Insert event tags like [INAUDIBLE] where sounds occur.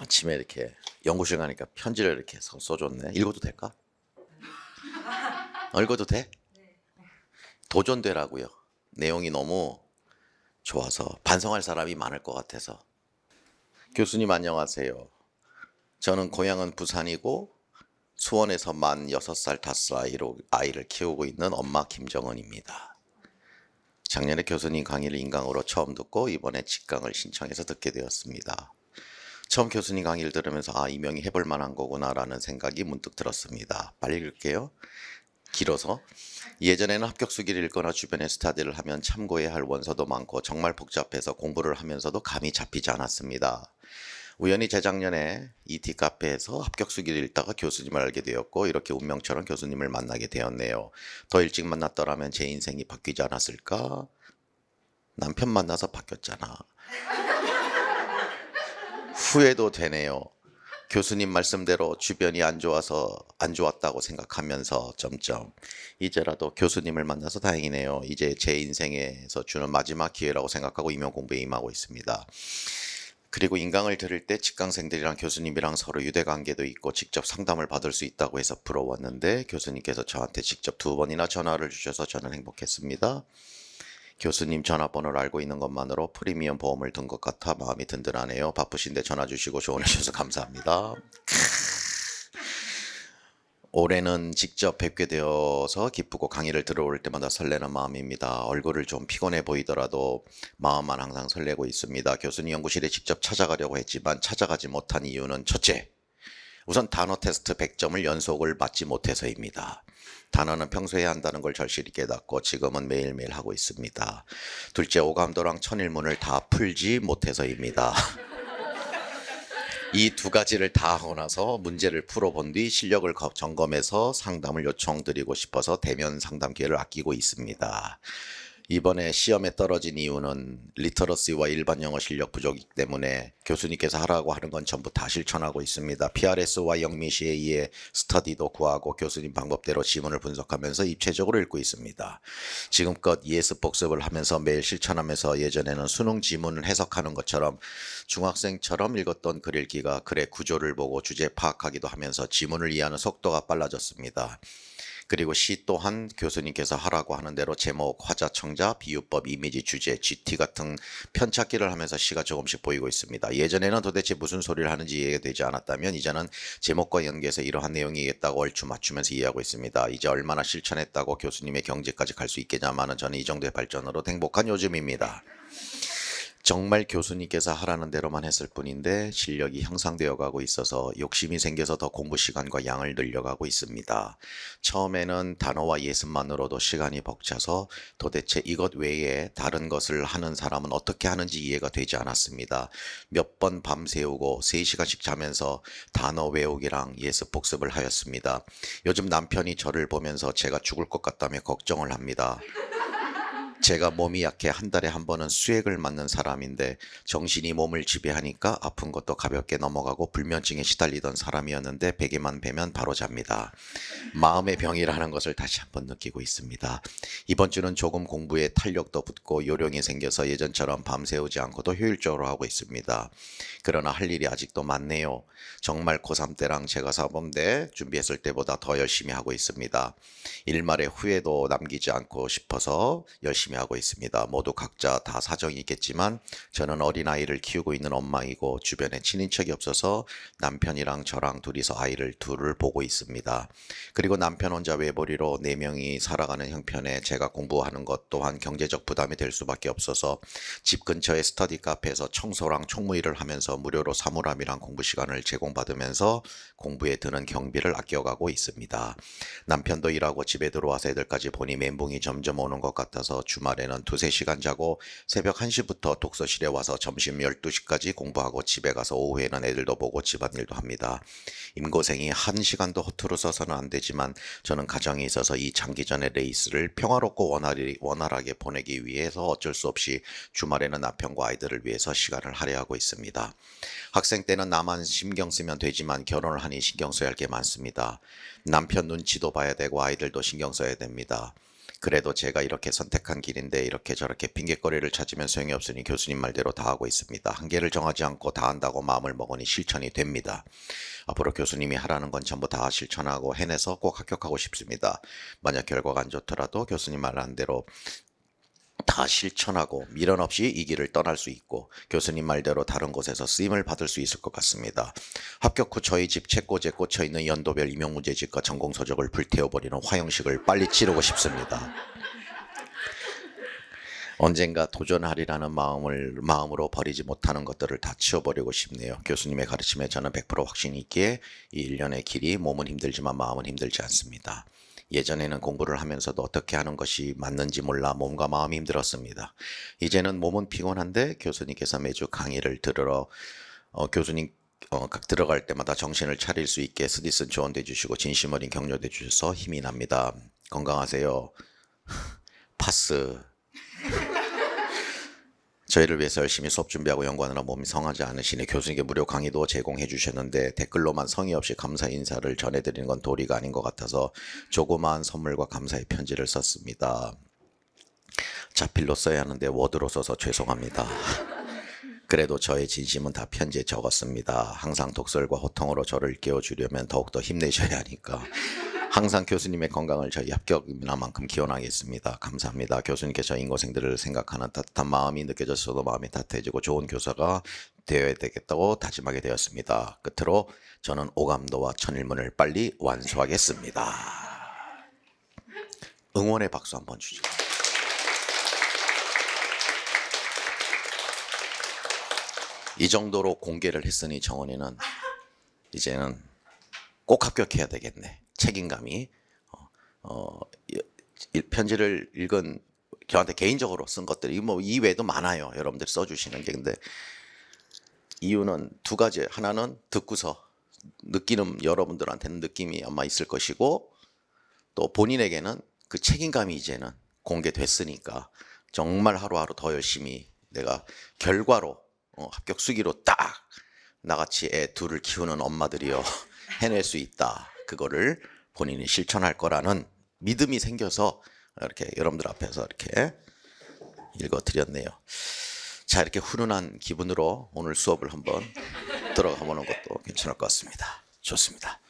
아침에 이렇게 연구실 가니까 편지를 이렇게 써- 써줬네. 읽어도 될까? 어, 읽어도 돼? 도전되라고요. 내용이 너무 좋아서 반성할 사람이 많을 것 같아서. 교수님 안녕하세요. 저는 고향은 부산이고 수원에서 만 6살 5살 아이로 아이를 키우고 있는 엄마 김정은입니다. 작년에 교수님 강의를 인강으로 처음 듣고 이번에 직강을 신청해서 듣게 되었습니다. 처음 교수님 강의를 들으면서 아 이 명이 해볼 만한 거구나라는 생각이 문득 들었습니다. 빨리 읽을게요. 길어서 예전에는 합격 수기를 읽거나 주변에 스타디를 하면 참고해야 할 원서도 많고 정말 복잡해서 공부를 하면서도 감이 잡히지 않았습니다. 우연히 재작년에 ET 카페에서 합격 수기를 읽다가 교수님을 알게 되었고 이렇게 운명처럼 교수님을 만나게 되었네요. 더 일찍 만났더라면 제 인생이 바뀌지 않았을까? 남편 만나서 바뀌었잖아. 후회도 되네요. 교수님 말씀대로 주변이 안 좋아서 안 좋았다고 생각하면서 점점 이제라도 교수님을 만나서 다행이네요. 이제 제 인생에서 주는 마지막 기회라고 생각하고 임용 공부에 임하고 있습니다. 그리고 인강을 들을 때 직강생들이랑 교수님이랑 서로 유대 관계도 있고 직접 상담을 받을 수 있다고 해서 부러웠는데 교수님께서 저한테 직접 두 번이나 전화를 주셔서 저는 행복했습니다. 교수님 전화번호를 알고 있는 것만으로 프리미엄 보험을 든 것 같아 마음이 든든하네요. 바쁘신데 전화 주시고 조언해 주셔서 감사합니다. 올해는 직접 뵙게 되어서 기쁘고 강의를 들어올 때마다 설레는 마음입니다. 얼굴을 좀 피곤해 보이더라도 마음만 항상 설레고 있습니다. 교수님 연구실에 직접 찾아가려고 했지만 찾아가지 못한 이유는 첫째, 우선 단어 테스트 100점을 연속을 맞지 못해서입니다. 단어는 평소에 한다는 걸 절실히 깨닫고 지금은 매일매일 하고 있습니다. 둘째, 오감도랑 천일문을 다 풀지 못해서입니다. [LAUGHS] 이 두 가지를 다 하고 나서 문제를 풀어본 뒤 실력을 거- 점검해서 상담을 요청드리고 싶어서 대면 상담 기회를 아끼고 있습니다. 이번에 시험에 떨어진 이유는 리터러시와 일반 영어 실력 부족이기 때문에 교수님께서 하라고 하는 건 전부 다 실천하고 있습니다. PRS와 영미시에 의해 스터디도 구하고 교수님 방법대로 지문을 분석하면서 입체적으로 읽고 있습니다. 지금껏 ES 복습을 하면서 매일 실천하면서 예전에는 수능 지문을 해석하는 것처럼 중학생처럼 읽었던 글 읽기가 글의 구조를 보고 주제 파악하기도 하면서 지문을 이해하는 속도가 빨라졌습니다. 그리고 시 또한 교수님께서 하라고 하는 대로 제목, 화자, 청자, 비유법, 이미지, 주제, GT 같은 편찾기를 하면서 시가 조금씩 보이고 있습니다. 예전에는 도대체 무슨 소리를 하는지 이해가 되지 않았다면 이제는 제목과 연계해서 이러한 내용이겠다고 얼추 맞추면서 이해하고 있습니다. 이제 얼마나 실천했다고 교수님의 경지까지 갈 수 있겠냐마는 저는 이 정도의 발전으로 행복한 요즘입니다. 정말 교수님께서 하라는 대로만 했을 뿐인데 실력이 향상되어 가고 있어서 욕심이 생겨서 더 공부 시간과 양을 늘려가고 있습니다. 처음에는 단어와 예습만으로도 시간이 벅차서 도대체 이것 외에 다른 것을 하는 사람은 어떻게 하는지 이해가 되지 않았습니다. 몇 번 밤새우고 3시간씩 자면서 단어 외우기랑 예습 복습을 하였습니다. 요즘 남편이 저를 보면서 제가 죽을 것 같다며 걱정을 합니다. 제가 몸이 약해 한 달에 한 번은 수액을 맞는 사람인데 정신이 몸을 지배하니까 아픈 것도 가볍게 넘어가고 불면증에 시달리던 사람이었는데 베개만 베면 바로 잡니다. 마음의 병이라는 것을 다시 한번 느끼고 있습니다. 이번 주는 조금 공부에 탄력도 붙고 요령이 생겨서 예전처럼 밤새우지 않고도 효율적으로 하고 있습니다. 그러나 할 일이 아직도 많네요. 정말 고3 때랑 제가 사범대 준비했을 때보다 더 열심히 하고 있습니다. 일말의 후회도 남기지 않고 싶어서 열심히 하고 있습니다. 모두 각자 다 사정이 있겠지만 저는 어린아이를 키우고 있는 엄마이고 주변에 친인척이 없어서 남편이랑 저랑 둘이서 아이를 둘을 보고 있습니다. 그리고 남편 혼자 외벌이로 네 명이 살아가는 형편에 제가 공부하는 것 또한 경제적 부담이 될 수밖에 없어서 집 근처의 스터디 카페에서 청소랑 총무일을 하면서 무료로 사물함이랑 공부 시간을 제공받으면서 공부에 드는 경비를 아껴가고 있습니다. 남편도 일하고 집에 들어와서 애들까지 보니 멘붕이 점점 오는 것 같아서 주 말에는 두세 시간 자고 새벽 1시부터 독서실에 와서 점심 12시까지 공부하고 집에 가서 오후에는 애들도 보고 집안일도 합니다. 임고생이 한 시간도 허투루 써서는 안 되지만 저는 가정이 있어서 이 장기전의 레이스를 평화롭고 원활히, 원활하게 보내기 위해서 어쩔 수 없이 주말에는 남편과 아이들을 위해서 시간을 할애하고 있습니다. 학생 때는 나만 신경 쓰면 되지만 결혼을 하니 신경 써야 할 게 많습니다. 남편 눈치도 봐야 되고 아이들도 신경 써야 됩니다. 그래도 제가 이렇게 선택한 길인데 이렇게 저렇게 핑계거리를 찾으면 소용이 없으니 교수님 말대로 다 하고 있습니다. 한계를 정하지 않고 다 한다고 마음을 먹으니 실천이 됩니다. 앞으로 교수님이 하라는 건 전부 다 실천하고 해내서 꼭 합격하고 싶습니다. 만약 결과가 안 좋더라도 교수님 말한 대로 다 실천하고 미련 없이 이 길을 떠날 수 있고 교수님 말대로 다른 곳에서 쓰임을 받을 수 있을 것 같습니다. 합격 후 저희 집 책꽂이에 꽂혀 있는 연도별 임용 문제집과 전공 서적을 불태워버리는 화형식을 빨리 치르고 싶습니다. 언젠가 도전하리라는 마음을 마음으로 버리지 못하는 것들을 다 치워버리고 싶네요. 교수님의 가르침에 저는 100% 확신이 있기에 이 일련의 길이 몸은 힘들지만 마음은 힘들지 않습니다. 예전에는 공부를 하면서도 어떻게 하는 것이 맞는지 몰라 몸과 마음이 힘들었습니다. 이제는 몸은 피곤한데 교수님께서 매주 강의를 들으러 어, 교수님 어, 각 들어갈 때마다 정신을 차릴 수 있게 스디슨 조언해 주시고 진심 어린 격려해 주셔서 힘이 납니다. 건강하세요. [LAUGHS] 파스. 저희를 위해서 열심히 수업 준비하고 연구하느라 몸이 성하지 않으시니 교수님께 무료 강의도 제공해 주셨는데 댓글로만 성의 없이 감사 인사를 전해드리는 건 도리가 아닌 것 같아서 조그마한 선물과 감사의 편지를 썼습니다. 자필로 써야 하는데 워드로 써서 죄송합니다. [LAUGHS] 그래도 저의 진심은 다 편지에 적었습니다. 항상 독설과 호통으로 저를 깨워주려면 더욱더 힘내셔야 하니까. 항상 교수님의 건강을 저희 합격이나만큼 기원하겠습니다. 감사합니다. 교수님께 저 인고생들을 생각하는 따뜻한 마음이 느껴져서도 마음이 따뜻해지고 좋은 교사가 되어야 되겠다고 다짐하게 되었습니다. 끝으로 저는 오감도와 천일문을 빨리 완수하겠습니다. 응원의 박수 한번 주죠. 이 정도로 공개를 했으니 정원이는 이제는 꼭 합격해야 되겠네. 책임감이 어, 어, 편지를 읽은 저한테 개인적으로 쓴 것들이 뭐 이외에도 많아요. 여러분들이 써주시는 게 근데 이유는 두 가지. 하나는 듣고서 느끼는 여러분들한테는 느낌이 아마 있을 것이고 또 본인에게는 그 책임감이 이제는 공개됐으니까 정말 하루하루 더 열심히 내가 결과로 어, 합격 수기로 딱 나같이 애 둘을 키우는 엄마들이요 [LAUGHS] 해낼 수 있다. 그거를 본인이 실천할 거라는 믿음이 생겨서 이렇게 여러분들 앞에서 이렇게 읽어드렸네요. 자 이렇게 훈훈한 기분으로 오늘 수업을 한번 들어가 보는 것도 괜찮을 것 같습니다. 좋습니다.